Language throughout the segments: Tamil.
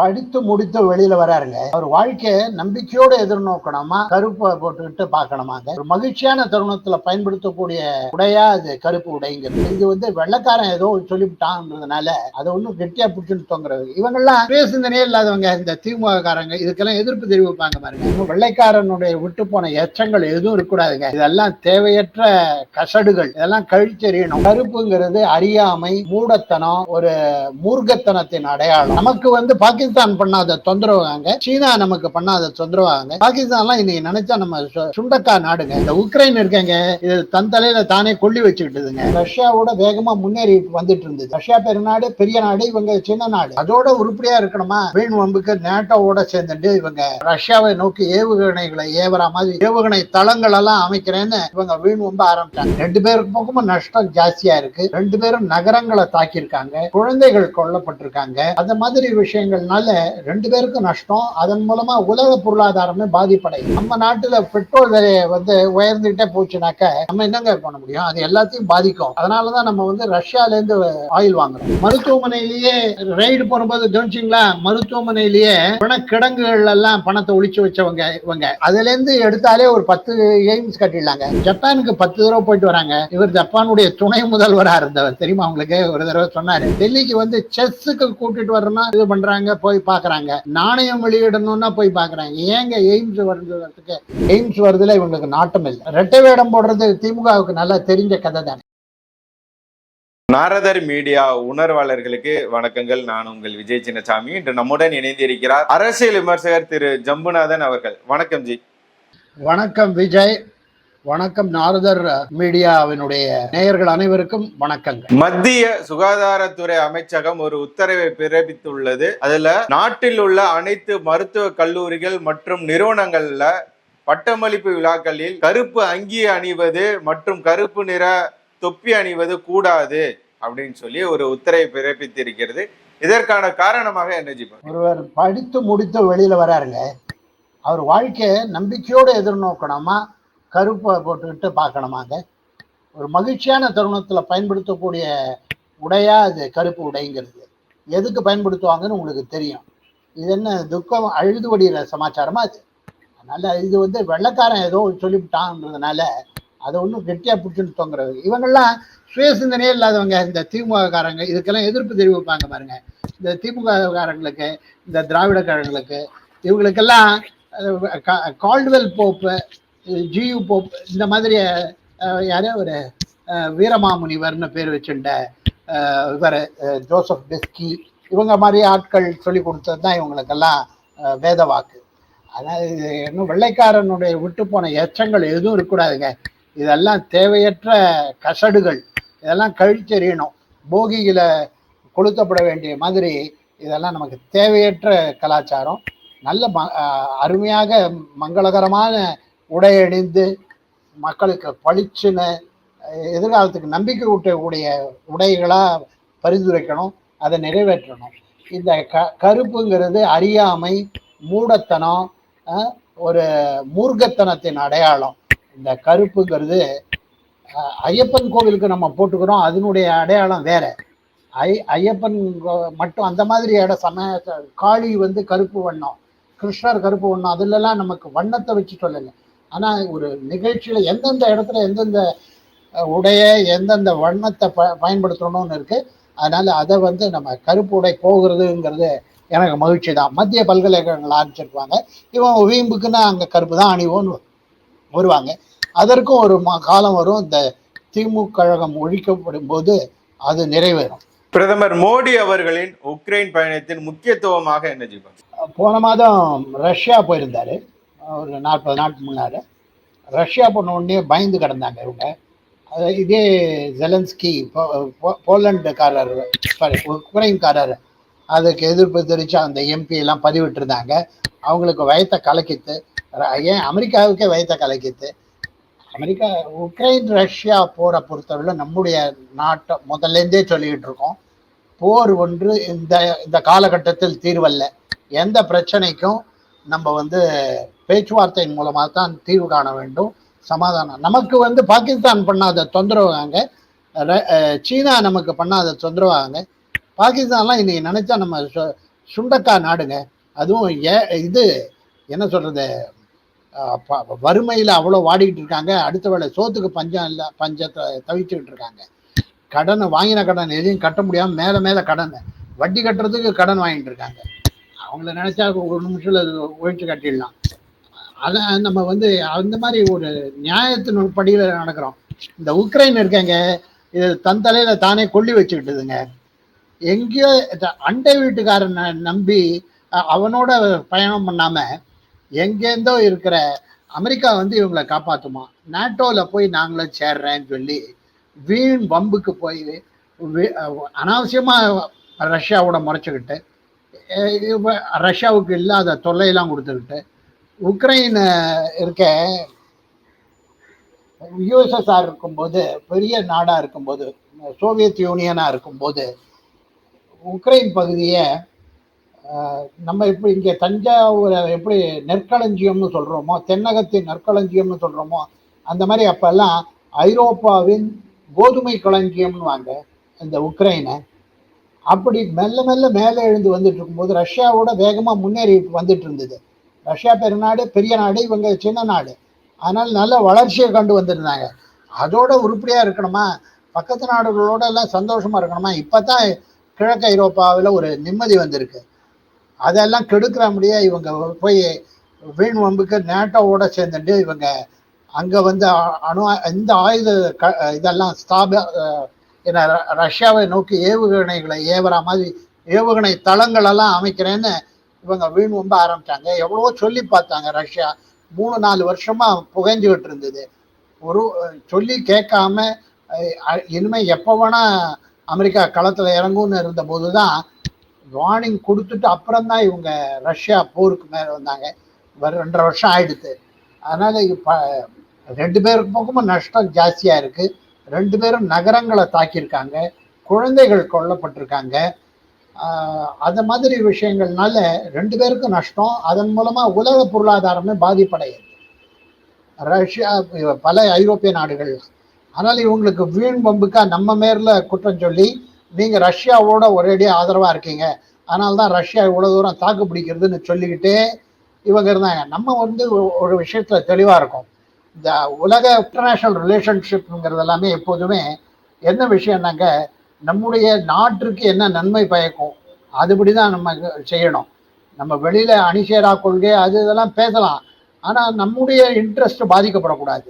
படித்து முடித்து வெளியில வராருங்க. அவர் வாழ்க்கையை நம்பிக்கையோடு எதிர்நோக்கணுமா கருப்பை போட்டுக்கிட்டு பார்க்கணுமாங்க. ஒரு மகிழ்ச்சியான தருணத்துல பயன்படுத்தக்கூடிய உடையா அது கருப்பு உடைங்கிறது. இது வந்து வெள்ளக்காரன் ஏதோ சொல்லிவிட்டான்றதுனால அதை ஒன்றும் கெட்டியா பிடிச்சுன்னு தொங்குறது இவங்கெல்லாம் பேசுந்தனே இல்லாதவங்க இந்த திமுககாரங்க இதுக்கெல்லாம் எதிர்ப்பு தெரிவிப்பாங்க பாருங்க. வெள்ளைக்காரனுடைய விட்டு போன எச்சங்கள் எதுவும் இருக்கக்கூடாதுங்க. இதெல்லாம் தேவையற்ற கசடுகள். இதெல்லாம் கழிச்செறியணும் கருப்புங்கிறது அறியாமை மூடத்தனம் ஒரு மூர்க்கத்தனத்தின் அடையாளம். நமக்கு வந்து பாகிஸ்தான் பாகிஸ்தான் பண்ணாத தொந்தரவாங்க சீனா நமக்கு பண்ணாத தொந்தரவாங்க. பாகிஸ்தான்லாம் இன்னைக்கு நினைச்சா நம்ம சுண்டக்கா நாடுங்க. இந்த உக்ரைன் இருக்கங்க இது தன் தலையில தானே கொல்லி வச்சுக்கிட்டுதுங்க. ரஷ்யாவோட வேகமா முன்னேறி வந்துட்டு இருந்தது ரஷ்யா பெருநாடு பெரிய நாடு இவங்க சின்ன நாடு. அதோட உருப்படியா இருக்கணுமா? வீண் வம்புக்கு நேட்டோவோட சேர்ந்துட்டு இவங்க ரஷ்யாவை நோக்கி ஏவுகணைகளை ஏவற மாதிரி ஏவுகணை தளங்கள் எல்லாம் அமைக்கிறேன்னு இவங்க வீண் வம்பு ஆரம்பிச்சாங்க. ரெண்டு பேருக்கு பக்கமும் நஷ்டம் ஜாஸ்தியா இருக்கு. ரெண்டு பேரும் நகரங்களை தாக்கியிருக்காங்க. குழந்தைகள் கொல்லப்பட்டிருக்காங்க. அந்த மாதிரி விஷயங்கள்னா அதனால ரெண்டு பேருக்கும் நஷ்டம். அதன் மூலமா உலக பொருளாதாரமே பாதிப்படையும் நம்ம நாட்டுல பெட்ரோல் விலையை வந்து உயர்ந்துகிட்டே போச்சுனாக்க நம்ம என்னங்க பண்ண முடியும்? அது எல்லாத்தையும் பாதிக்கும். அதனாலதான் நம்ம வந்து ரஷ்யால இருந்து ஆயில் வாங்குறோம். மருத்துவமனையிலேயே ரைடு போகும்போது கவனிச்சிங்களா மருத்துவமனையிலேயே பணக்கிடங்குகள் எல்லாம் பணத்தை ஒழிச்சு வச்சவங்க இவங்க. அதுல இருந்து எடுத்தாலே ஒரு பத்து எய்ம்ஸ் கட்டிடலாங்க. ஜப்பானுக்கு பத்து தடவை போயிட்டு வராங்க. இவர் ஜப்பானுடைய துணை முதல்வரா இருந்தவர். தெரியுமா உங்களுக்கு? ஒரு தடவை சொன்னாரு. டெல்லிக்கு வந்து செஸ்ஸுக்கு கூட்டிட்டு வரணும் இது பண்றாங்க போய் பாக்குறாங்க நாணயம் வெளியிடணும்னா போய் பாக்குறாங்க ஏங்க எய்ம்ஸ் வருதுக்கு எய்ம்ஸ் வருதுல இவங்களுக்கு நாட்டம் இல்லை. ரெட்டை வேடம் போடுறது திமுகவுக்கு நல்லா தெரிஞ்ச கதை தான். நாரதர் மீடியா உணர்வாளர்களுக்கு வணக்கங்கள். நான் உங்கள் விஜய் சின்னசாமி. இன்று நம்முடன் இணைந்திருக்கிறார் அரசியல் விமர்சகர் திரு ஜம்புநாதன் அவர்கள். வணக்கம் ஜி. வணக்கம் விஜய். வணக்கம் நாரதர் மீடியாவினுடைய நேயர்கள் அனைவருக்கும் வணக்கங்கள். மத்திய சுகாதாரத்துறை அமைச்சகம் ஒரு உத்தரவை பிறப்பித்துள்ளது. அதுல நாட்டில் உள்ள அனைத்து மருத்துவ கல்லூரிகள் மற்றும் நிறுவனங்கள்ல பட்டமளிப்பு விழாக்களில் கருப்பு அங்கி அணிவது மற்றும் கருப்பு நிற தொப்பி அணிவது கூடாது அப்படின்னு சொல்லி ஒரு உத்தரவை பிறப்பித்திருக்கிறது. இதற்கான காரணமாக என்ன ஒருவர் படித்து முடித்து வெளியில வராருங்க. அவர் வாழ்க்கையை நம்பிக்கையோடு எதிர்நோக்கணுமா? கருப்பை போட்டுக்கிட்டு பார்க்கணுமாங்க. ஒரு மகிழ்ச்சியான தருணத்தில் பயன்படுத்தக்கூடிய உடையா அது கருப்பு உடைங்கிறது. எதுக்கு பயன்படுத்துவாங்கன்னு உங்களுக்கு தெரியும். இது என்ன துக்கம் அழுது வடிகிற சமாச்சாரமா அது? அதனால இது வந்து வெள்ளக்காரன் ஏதோ சொல்லிவிட்டான்றதுனால அதை ஒன்றும் கெட்டியா பிடிச்சுன்னு தொங்குறது இவங்கெல்லாம் சுயசிந்தனையே இல்லாதவங்க. இந்த திமுககாரங்க இதுக்கெல்லாம் எதிர்ப்பு தெரிவிப்பாங்க பாருங்க. இந்த திமுககாரங்களுக்கு இந்த திராவிடக்காரங்களுக்கு இவங்களுக்கெல்லாம் Caldwell Caldwell Pope G U இந்த மாதிரி யாரே யாரோ ஒரு வீரமாமுனிவர்னு பேர் வச்சுட்ட இவர் ஜோசப் பெஸ்கி. இவங்க மாதிரி ஆட்கள் சொல்லி கொடுத்தது தான் இவங்களுக்கெல்லாம் வேத வாக்கு. அதாவது இது இன்னும் வெள்ளைக்காரனுடைய விட்டு போன எச்சங்கள் எதுவும் இருக்கக்கூடாதுங்க. இதெல்லாம் தேவையற்ற கசடுகள். இதெல்லாம் கழிச்செறியணும் போகியில் கொளுத்தப்பட வேண்டிய மாதிரி இதெல்லாம் நமக்கு தேவையற்ற கலாச்சாரம். நல்ல ம அருமையாக மங்களகரமான உடை அணிந்து மக்களுக்கு பளிச்சுன்னு எதிர்காலத்துக்கு நம்பிக்கை ஊட்டக்கூடிய உடைகளாக பரிந்துரைக்கணும் அதை நிறைவேற்றணும். இந்த க கருப்புங்கிறது அறியாமை மூடத்தனம் ஒரு மூர்க்கத்தனத்தின் அடையாளம். இந்த கருப்புங்கிறது ஐயப்பன் கோவிலுக்கு நம்ம போட்டுக்கிறோம் அதனுடைய அடையாளம் வேற. ஐ ஐயப்பன் மட்டும் அந்த மாதிரி இடம் சமய காளி வந்து கருப்பு வண்ணம் கிருஷ்ணர் கருப்பு வண்ணம் அதுலலாம் நமக்கு வண்ணத்தை வச்சு சொல்லலை. ஆனால் ஒரு நிகழ்ச்சியில் எந்தெந்த இடத்துல எந்தெந்த உடைய எந்தெந்த வண்ணத்தை ப பயன்படுத்தணும்னு இருக்கு. அதனால அதை வந்து நம்ம கருப்பு உடை போகிறதுங்கிறது எனக்கு மகிழ்ச்சி தான். மத்திய பல்கலைக்கழகங்கள் ஆரம்பிச்சிருப்பாங்க. இவன் வீம்புக்குன்னா அங்கே கருப்பு தான் அணிவோன்னு வருவாங்க. அதற்கும் ஒரு ம- காலம் வரும். இந்த திமுக கழகம் ஒழிக்கப்படும் போது அது நிறைவேறும். பிரதமர் மோடி அவர்களின் உக்ரைன் பயணத்தின் முக்கியத்துவமாக என்ன போன மாதம் ரஷ்யா போயிருந்தாரு. ஒரு நாற்பது நாட்கள் முன்னாடி ரஷ்யா போன உடனே பயந்து கிடந்தாங்க இவங்க. அது இதே ஜெலன்ஸ்கி போ- போலண்டுக்காரர் சாரி உக்ரைன்காரர் அதுக்கு எதிர்ப்பு தெரிவித்து அந்த எம்பி எல்லாம் பதிவிட்டிருந்தாங்க. அவங்களுக்கு வயத்தை கலக்கித்து ஏன் அமெரிக்காவுக்கே வயத்தை கலக்கித்து அமெரிக்கா உக்ரைன் ரஷ்யா போரை பொறுத்தவரையில் நம்முடைய நாட்டை முதல்லேருந்தே சொல்லிக்கிட்டு இருக்கோம். போர் ஒன்று இந்த இந்த காலகட்டத்தில் தீர்வல்ல. எந்த பிரச்சனைக்கும் நம்ம வந்து பேச்சுவார்த்தையின் மூலமாக தான் தீர்வு காண வேண்டும். சமாதானம். நமக்கு வந்து பாகிஸ்தான் பண்ணாத தொந்தரவாங்க. சீனா நமக்கு பண்ணாத தொந்தரவாங்க. பாகிஸ்தான்லாம் இன்னைக்கு நினைச்சா நம்ம சு- சுண்டக்காய் நாடுங்க. அதுவும் ஏ இது என்ன சொல்றது வறுமையில் அவ்வளோ வாடிக்கிட்டு இருக்காங்க. அடுத்த வேளை சோத்துக்கு பஞ்சம் இல்லை பஞ்சத்தை தவிச்சுக்கிட்டு இருக்காங்க. கடனை வாங்கின கடன் எதையும் கட்ட முடியாமல் மேலே மேலே கடன். வட்டி கட்டுறதுக்கு கடன் வாங்கிட்டு இருக்காங்க. அவங்கள நினைச்சா ஒரு நிமிஷத்தில் ஒழிச்சு கட்டிடலாம். அதான் நம்ம வந்து அந்த மாதிரி ஒரு நியாயத்தின் படியில நடக்கிறோம். இந்த உக்ரைன் இருக்காங்க. இது தன் தலையில தானே கொல்லி வச்சுக்கிட்டுதுங்க. எங்கேயோ த- அண்டை வீட்டுக்காரனை நம்பி அவனோட பயணம் பண்ணாம எங்கேருந்தோ இருக்கிற அமெரிக்கா வந்து இவங்களை காப்பாற்றுமா நேட்டோவில் போய் நாங்களும் சேர்றேன்னு சொல்லி வீண் வம்புக்கு போய் அனாவசியமாக ரஷ்யாவோட முறைச்சிக்கிட்டு ரஷ்யாவுக்கு இல்லாத தொல்லையெல்லாம் கொடுத்துக்கிட்டு உக்ரைன் இருக்க யுஎஸ்எஸ்ஆர் இருக்கும்போது பெரிய நாடாக இருக்கும்போது சோவியத் யூனியனாக இருக்கும்போது உக்ரைன் பகுதியை நம்ம இப்படி இங்கே தஞ்சாவூரை எப்படி நெற்களஞ்சியம்னு சொல்கிறோமோ தென்னகத்தின் நெற்களஞ்சியம்னு சொல்கிறோமோ அந்த மாதிரி அப்போல்லாம் ஐரோப்பாவின் கோதுமை களஞ்சியம்னு வாங்க இந்த உக்ரைனை. அப்படி மெல்ல மெல்ல மேலே எழுந்து வந்துட்டு இருக்கும்போது ரஷ்யாவோட வேகமாக முன்னேறி வந்துட்டு இருந்தது. ரஷ்யா பெருநாடு பெரிய நாடு இவங்க சின்ன நாடு. அதனால் நல்ல வளர்ச்சியை கண்டு வந்திருந்தாங்க. அதோட உருப்படியாக இருக்கணுமா? பக்கத்து நாடுகளோட எல்லாம் சந்தோஷமாக இருக்கணுமா? இப்போ தான் கிழக்கு ஐரோப்பாவில் ஒரு நிம்மதி வந்திருக்கு. அதெல்லாம் கெடுக்கிற முடியா இவங்க போய் வீண் வம்புக்கு நேட்டோவோட சேர்ந்துட்டு இவங்க அங்கே வந்து அணு ஆ- இந்த ஆயுத க இதெல்லாம் ஸ்தாப என்ன ர- ரஷ்யாவை நோக்கி ஏவுகணைகளை ஏவுற மாதிரி ஏவுகணை தளங்களெல்லாம் அமைக்கிறேன்னு இவங்க வீண் வம்ப ஆரம்பிச்சாங்க. எவ்வளவோ சொல்லி பார்த்தாங்க ரஷ்யா. மூணு நாலு வருஷமா புகைஞ்சுக்கிட்டு இருந்தது. ஒரு சொல்லி கேட்காம இனிமே எப்போ வேணா அமெரிக்கா களத்துல இறங்கும்னு இருந்த போதுதான் வார்னிங் கொடுத்துட்டு அப்புறம் தான் இவங்க ரஷ்யா போருக்கு மேலே வந்தாங்க. ரெண்டரை வருஷம் ஆயிடுது அதனால இப்போ ரெண்டு பேருக்கு பக்கமும் நஷ்டம் ஜாஸ்தியாக இருக்குது ரெண்டு பேரும் நகரங்களை தாக்கியிருக்காங்க. குழந்தைகள் கொல்லப்பட்டிருக்காங்க. அது மாதிரி விஷயங்கள்னால ரெண்டு பேருக்கும் நஷ்டம். அதன் மூலமா உலக பொருளாதாரமே பாதிப்படையுது. ரஷ்யா பல ஐரோப்பிய நாடுகள் ஆனால் இவங்களுக்கு வீண் பம்புக்கா நம்ம மேரில் குற்றம் சொல்லி நீங்கள் ரஷ்யாவோட ஒரேடியாக ஆதரவாக இருக்கீங்க. அதனால தான் ரஷ்யா இவ்வளோ தூரம் தாக்கு பிடிக்கிறதுன்னு சொல்லிக்கிட்டே இவங்க இருந்தாங்க. நம்ம வந்து ஒரு விஷயத்தில் தெளிவாக இருக்கும். இந்த உலக இன்டர்நேஷ்னல் ரிலேஷன்ஷிப்ங்கிறது எல்லாமே எப்போதுமே என்ன விஷயம்னாங்க நம்முடைய நாட்டிற்கு என்ன நன்மை பயக்கும்? அதுபடி தான் நம்ம செய்யணும். நம்ம வெளியில் அணிசேரா கொள்கை அது இதெல்லாம் பேசலாம். ஆனால் நம்முடைய இன்ட்ரெஸ்ட் பாதிக்கப்படக்கூடாது.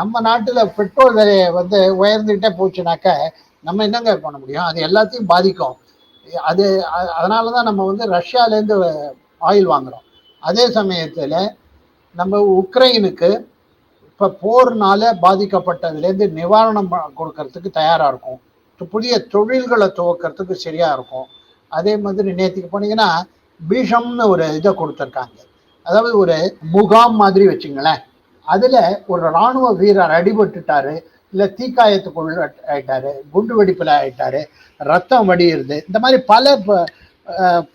நம்ம நாட்டில் பெட்ரோல் விலையை வந்து உயர்ந்துக்கிட்டே போச்சுனாக்க நம்ம என்னங்க பண்ண முடியும்? அது எல்லாத்தையும் பாதிக்கும். அது அதனால தான் நம்ம வந்து ரஷ்யால ஆயில் வாங்குகிறோம் அதே சமயத்தில் நம்ம உக்ரைனுக்கு இப்போ போர்னால பாதிக்கப்பட்டதுலேருந்து நிவாரணம் கொடுக்கறதுக்கு தயாராக இருக்கும். புதிய தொழில்களை துவக்கிறதுக்கு சரியா இருக்கும். அதே மாதிரி நேற்றுக்கு போனீங்கன்னா பீஷம்னு ஒரு இதை கொடுத்துருக்காங்க. அதாவது ஒரு முகாம் மாதிரி வச்சுங்களேன். அதில் ஒரு ராணுவ வீரர் அடிபட்டுட்டாரு இல்லை தீக்காயத்துக்குள்ள ஆயிட்டாரு குண்டு வெடிப்பில் ஆயிட்டாரு ரத்தம் வடியிருது இந்த மாதிரி பல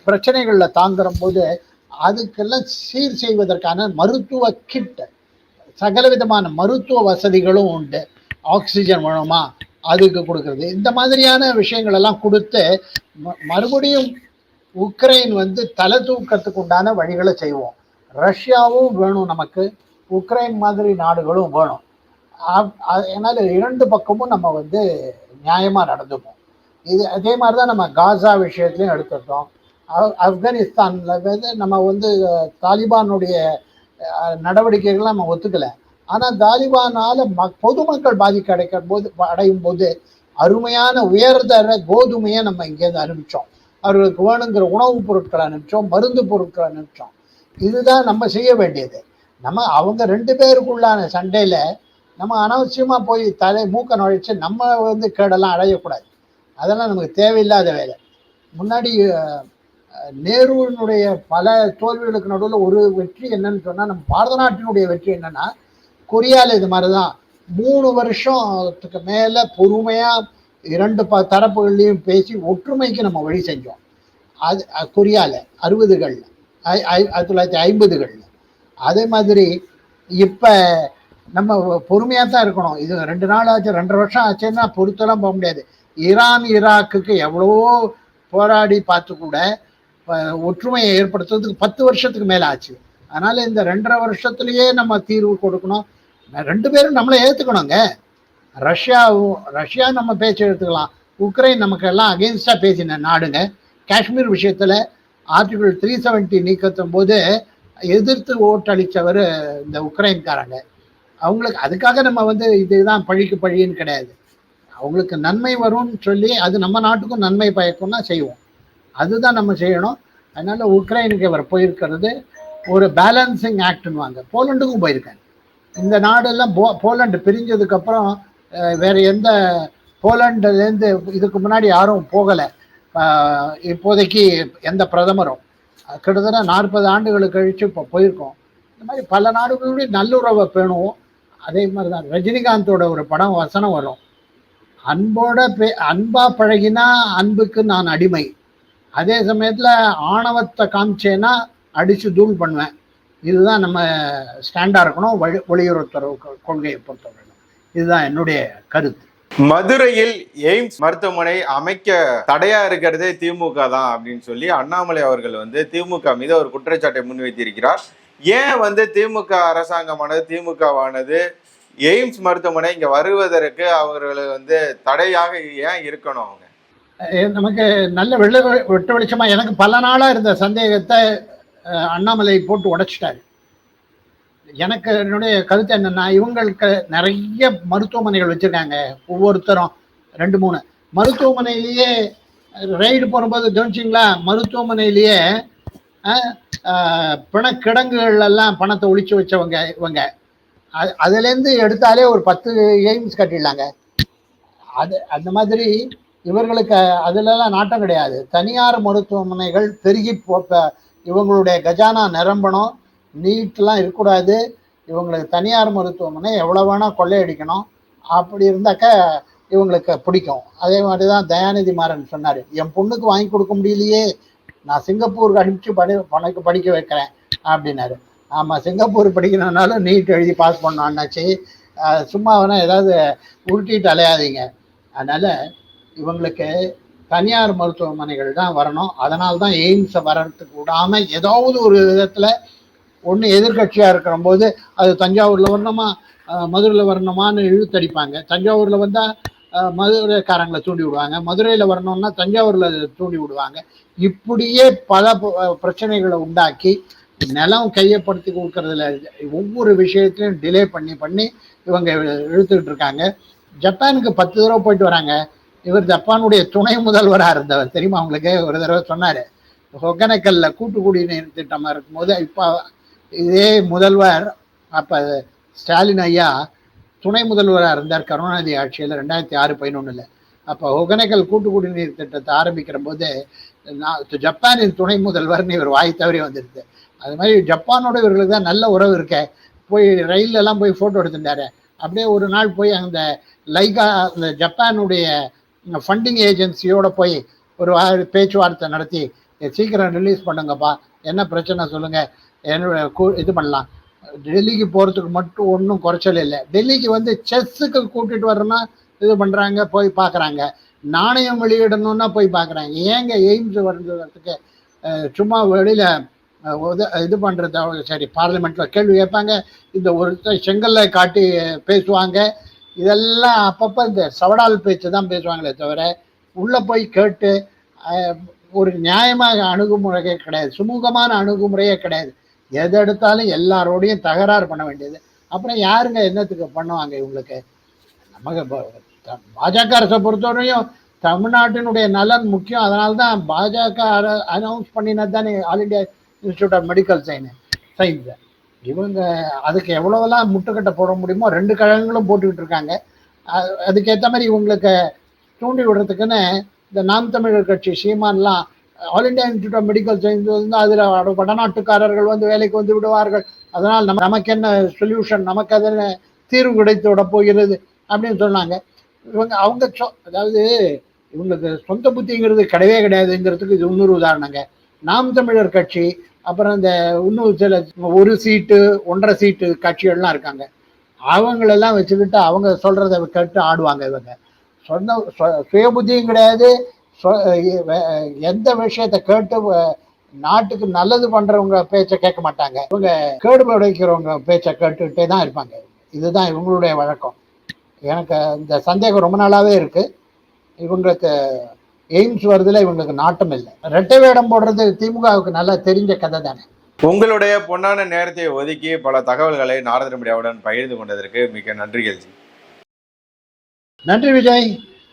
பிரச்சனைகளில் தாங்குற போது அதுக்கெல்லாம் சீர் செய்வதற்கான மருத்துவ கிட் சகல விதமான மருத்துவ வசதிகளும் உண்டு. ஆக்சிஜன் மூலமாக அதுக்கு கொடுக்கறது. இந்த மாதிரியான விஷயங்கள் எல்லாம் கொடுத்து ம- மறுபடியும் உக்ரைன் வந்து தலை தூக்கத்துக்கு உண்டான வழிகளை செய்வோம். ரஷ்யாவும் வேணும் நமக்கு. உக்ரைன் மாதிரி நாடுகளும் வேணும். ஆப்- அதனால இரண்டு பக்கமும் நம்ம வந்து நியாயமா நடந்துப்போம். இது அதே மாதிரி தான் நம்ம காசா விஷயத்துலையும் எடுத்துட்டோம் ஆப்- ஆப்கானிஸ்தான்ல வந்து நம்ம வந்து தாலிபானுடைய நடவடிக்கைகள்லாம் நம்ம ஒத்துக்கலை. ஆனால் தாலிபானால ம- பொதுமக்கள் பாதிக்க அடைக்கும் போது அடையும் போது அருமையான உயர்தர கோதுமையை நம்ம இங்கேருந்து அனுப்பிச்சோம். அவர்களுக்கு வேணுங்கிற உணவுப் பொருட்களை அனுப்பிச்சோம் மருந்து பொருட்களை அனுப்பிச்சோம். இதுதான் நம்ம செய்ய வேண்டியது. நம்ம அவங்க ரெண்டு பேருக்குள்ளான சண்டையில் நம்ம அனாவசியமாக போய் தலை மூக்க நுழைச்சு நம்ம வந்து கேடெல்லாம் அடையக்கூடாது. அதெல்லாம் நமக்கு தேவையில்லாத வேலை. முன்னாடி நேருவினுடைய பல தோல்விகளுக்கு நடுவில் ஒரு வெற்றி என்னன்னு சொன்னால் நம்ம பாரத நாட்டினுடைய வெற்றி என்னன்னா கொரியால இது மாதிரிதான். மூணு வருஷத்துக்கு மேல பொறுமையா இரண்டு ப தரப்புகள்லையும் பேசி ஒற்றுமைக்கு நம்ம வழி செஞ்சோம். அது கொரியால அறுபதுகள்ல ஆயிரத்தி தொள்ளாயிரத்தி ஐம்பதுகள்ல. அதே மாதிரி இப்ப நம்ம பொறுமையா தான் இருக்கணும். இது ரெண்டு நாள் ஆச்சு ரெண்டரை வருஷம் ஆச்சுன்னா பொறுத்தெல்லாம் போக முடியாது. ஈரான் ஈராக்குக்கு எவ்வளவோ போராடி பார்த்து கூட ஒற்றுமையை ஏற்படுத்துறதுக்கு பத்து வருஷத்துக்கு மேலே ஆச்சு. அதனால இந்த ரெண்டரை வருஷத்துலயே நம்ம தீர்வு கொடுக்கணும். ரெண்டு பேரும் நம்மளை ஏற்றுக்கணுங்க ரஷ்யாவும் ரஷ்யா நம்ம பேச்சு எடுத்துக்கலாம். உக்ரைன் நமக்கு எல்லாம் அகெயின்ஸ்டாக பேசின நாடுங்க. காஷ்மீர் விஷயத்தில் ஆர்டிகிள் த்ரீ செவன்ட்டி நீக்கத்தும் போது எதிர்த்து ஓட்டளித்தவர் இந்த உக்ரைன்காரங்க. அவங்களுக்கு அதுக்காக நம்ம வந்து இதுதான் பழிக்கு பழின்னு கிடையாது. அவங்களுக்கு நன்மை வரும்னு சொல்லி அது நம்ம நாட்டுக்கும் நன்மை பயக்கும்னா செய்வோம். அதுதான் நம்ம செய்யணும். அதனால உக்ரைனுக்கு அவர் போயிருக்கிறது ஒரு பேலன்சிங் ஆக்ட்னுவாங்க போலண்டுக்கும் போயிருக்காங்க இந்த நாடெல்லாம் போ போலண்டு பிரிஞ்சதுக்கு அப்புறம் வேற எந்த போலண்டுலேருந்து இதுக்கு முன்னாடி யாரும் போகலை. இப்போதைக்கு எந்த பிரதமரும். கிட்டத்தட்ட நாற்பது ஆண்டுகளுக்கு கழிச்சு இப்போ போயிருக்கோம். இந்த மாதிரி பல நாடுகளுடைய நல்லுறவை பேணுவோம். அதே மாதிரி தான் ரஜினிகாந்தோட ஒரு படம் வசனம் வரும். அன்போட பே அன்பா பழகினா அன்புக்கு நான் அடிமை. அதே சமயத்தில் ஆணவத்தை காமிச்சேன்னா அடித்து தூள் பண்ணுவேன். இதுதான் நம்ம ஸ்டாண்டா இருக்கணும். வழி வெளியுறவுத்துறை கொ- கொள்கையை பொறுத்தவரை இதுதான் என்னுடைய கருத்து. மதுரையில் எய்ம்ஸ் மருத்துவமனை அமைக்க தடையா இருக்கிறதே திமுக தான் அப்படின்னு சொல்லி அண்ணாமலை அவர்கள் வந்து திமுக மீது ஒரு குற்றச்சாட்டை முன்வைத்திருக்கிறார். ஏன் வந்து திமுக அரசாங்கமானது திமுகவானது எய்ம்ஸ் மருத்துவமனை இங்க வருவதற்கு அவர்கள் வந்து தடையாக ஏன் இருக்கணும் அவங்க? நமக்கு நல்ல வெள்ள வெட்ட வெளிச்சமா எனக்கு பல நாளா இருந்த சந்தேகத்தை அண்ணாமலை போட்டு உடைச்சிட்டாரு. எனக்கு என்னுடைய கருத்து என்னன்னா இவங்களுக்கு நிறைய மருத்துவமனைகள் வச்சிருக்காங்க. ஒவ்வொருத்தரும் ரெண்டு மூணு. மருத்துவமனையிலேயே ரைடு போகும்போது கவனிச்சிங்களா மருத்துவமனையிலேயே பிணக்கிடங்குகள் எல்லாம் பணத்தை ஒழிச்சு வச்சவங்க இவங்க. அது அதுலேருந்து எடுத்தாலே ஒரு பத்து எய்ம்ஸ் கட்டிடலாங்க. அது அந்த மாதிரி இவர்களுக்கு அதுலலாம் நாட்டம் கிடையாது. தனியார் மருத்துவமனைகள் பெருகி போ- இவங்களுடைய கஜானா நிரம்பணும் நீட்லாம் இருக்கக்கூடாது. இவங்களுக்கு தனியார் மருத்துவமனை எவ்வளோ வேணால் கொள்ளையடிக்கணும். அப்படி இருந்தாக்க இவங்களுக்கு பிடிக்கும். அதே மாதிரி தான் தயாநிதி மாறன் சொன்னார் என் பொண்ணுக்கு வாங்கி கொடுக்க முடியலையே நான் சிங்கப்பூருக்கு அனுப்பிச்சு படி பணக்கு படிக்க வைக்கிறேன் அப்படின்னாரு. ஆமாம் சிங்கப்பூர் படிக்கணும்னாலும் நீட் எழுதி பாஸ் பண்ணான்னாச்சு அஹ் சும்மா வேணால் ஏதாவது உருட்டிட்டு அலையாதீங்க. அதனால் இவங்களுக்கு தனியார் மருத்துவமனைகள் தான் வரணும். அதனால தான் எய்ம்ஸை வர்றதுக்கு விடாமல் ஏதாவது ஒரு விதத்தில் ஒன்று எதிர்கட்சியாக இருக்கிற போது அது தஞ்சாவூரில் வரணுமா? மதுரையில் வரணுமான்னு இழுத்தடிப்பாங்க. தஞ்சாவூரில் வந்தால் மதுரைக்காரங்களை தூண்டி விடுவாங்க. மதுரையில் வரணும்னா தஞ்சாவூரில் தூண்டி விடுவாங்க. இப்படியே பல பிரச்சனைகளை உண்டாக்கி நிலம் கையப்படுத்தி கொடுக்கறதுல ஒவ்வொரு விஷயத்தையும் டிலே பண்ணி பண்ணி இவங்க இழுத்துக்கிட்டு இருக்காங்க. ஜப்பானுக்கு பத்து தடவை போயிட்டு வராங்க. இவர் ஜப்பானுடைய துணை முதல்வராக இருந்தவர். தெரியுமா உங்களுக்கு? ஒரு தடவை சொன்னார். ஒகேனக்கல்ல கூட்டு குடிநீர் திட்டமாக இருக்கும்போது இப்போ இதே முதல்வர் அப்போ ஸ்டாலின் ஐயா துணை முதல்வராக இருந்தார் கருணாநிதி ஆட்சியில் ரெண்டாயிரத்தி ஆறு பதினொன்றில் அப்போ ஒகேனக்கல் கூட்டு குடிநீர் திட்டத்தை ஆரம்பிக்கிற போது நான் ஜப்பானின் துணை முதல்வர்னு இவர் வாய் தவறி வந்துடுது அது மாதிரி ஜப்பானோட இவர்களுக்கு தான் நல்ல உறவு இருக்க. போய் ரயில்ல எல்லாம் போய் ஃபோட்டோ எடுத்துட்டாரு. அப்படியே ஒரு நாள் போய் அந்த லைகா அந்த ஜப்பானுடைய ஃபண்டிங் ஏஜென்சியோட போய் ஒரு பேச்சுவார்த்தை நடத்தி சீக்கிரம் ரிலீஸ் பண்ணுங்கப்பா. என்ன பிரச்சனை சொல்லுங்கள் என்னோட இது பண்ணலாம். டெல்லிக்கு போகிறதுக்கு மட்டும் ஒன்றும் குறைச்சல் இல்லை. டெல்லிக்கு வந்து செஸ்ஸுக்கு கூட்டிட்டு வர்றோன்னா இது பண்ணுறாங்க போய் பார்க்குறாங்க நாணயம் வெளியிடணும்னா போய் பார்க்குறாங்க ஏங்க எய்ம்ஸ் வர்றதுக்கு சும்மா வெளியில் இது பண்ணுறது சரி பார்லிமெண்ட்டில் கேள்வி கேட்பாங்க. இந்த ஒருத்தர் செங்கல்ல காட்டி பேசுவாங்க. இதெல்லாம் அப்பப்போ இந்த சவடால் பேச்சு தான் பேசுவாங்களே தவிர உள்ளே போய் கேட்டு ஒரு நியாயமாக அணுகுமுறையே கிடையாது. சுமூகமான அணுகுமுறையே கிடையாது. எது எடுத்தாலும் எல்லாரோடையும் தகராறு பண்ண வேண்டியது. அப்புறம் யாருங்க என்னத்துக்கு பண்ணுவாங்க இவங்களுக்கு? நமக்கு பாஜக அரசை பொறுத்தவரையும் தமிழ்நாட்டினுடைய நலன் முக்கியம். அதனால தான் பாஜக அனௌன்ஸ் பண்ணினது தானே all India institute of medical science science இவங்க அதுக்கு எவ்வளவெல்லாம் முட்டுக்கட்டை போட முடியுமோ ரெண்டு கழகங்களும் போட்டுக்கிட்டு இருக்காங்க அதுக்கேற்ற மாதிரி இவங்களுக்கு தூண்டி விடுறதுக்குன்னு இந்த நாம் Tamilar Katchi சீமான்லாம் all India institute of medical science வந்து அதில் வடநாட்டுக்காரர்கள் வந்து வேலைக்கு வந்து விடுவார்கள். அதனால் நம்ம நமக்கு என்ன சொல்யூஷன் நமக்கு அதில் தீர்வு கிடைத்து விட போகிறது அப்படின்னு சொன்னாங்க. இவங்க அவங்க சொ- அதாவது இவங்களுக்கு சொந்த புத்திங்கிறது கிடையவே கிடையாதுங்கிறதுக்கு இது இன்னொரு உதாரணங்க. நாம் தமிழர் கட்சி அப்புறம் இந்த இன்னும் சில ஒரு சீட்டு ஒன்றரை சீட்டு கட்சிகள்லாம் இருக்காங்க. அவங்களெல்லாம் வச்சுக்கிட்டு அவங்க சொல்கிறத கேட்டு ஆடுவாங்க இவங்க. சொந்த சுயபுத்தியும் கிடையாது. சொ- எந்த விஷயத்தை கேட்டு நாட்டுக்கு நல்லது பண்ணுறவங்க பேச்சை கேட்க மாட்டாங்க. இவங்க கேடுபடைக்கிறவங்க பேச்சை கேட்டுக்கிட்டே தான் இருப்பாங்க. இதுதான் இவங்களுடைய வழக்கம். எனக்கு இந்த சந்தேகம் ரொம்ப நாளாகவே இருக்குது இவங்களுக்கு எய்ம்ஸ் வருதுல இவங்களுக்கு நாட்டம் இல்லை. ரெட்டை வேடம் போடுறது திமுகவுக்கு நல்லா தெரிஞ்ச கதை தானே. உங்களுடைய பொன்னான நேரத்தை ஒதுக்கி பல தகவல்களை நாரதன் மீடியாவுடன் பகிர்ந்து கொண்டதற்கு மிக்க நன்றிகள் ஜி. நன்றி விஜய்.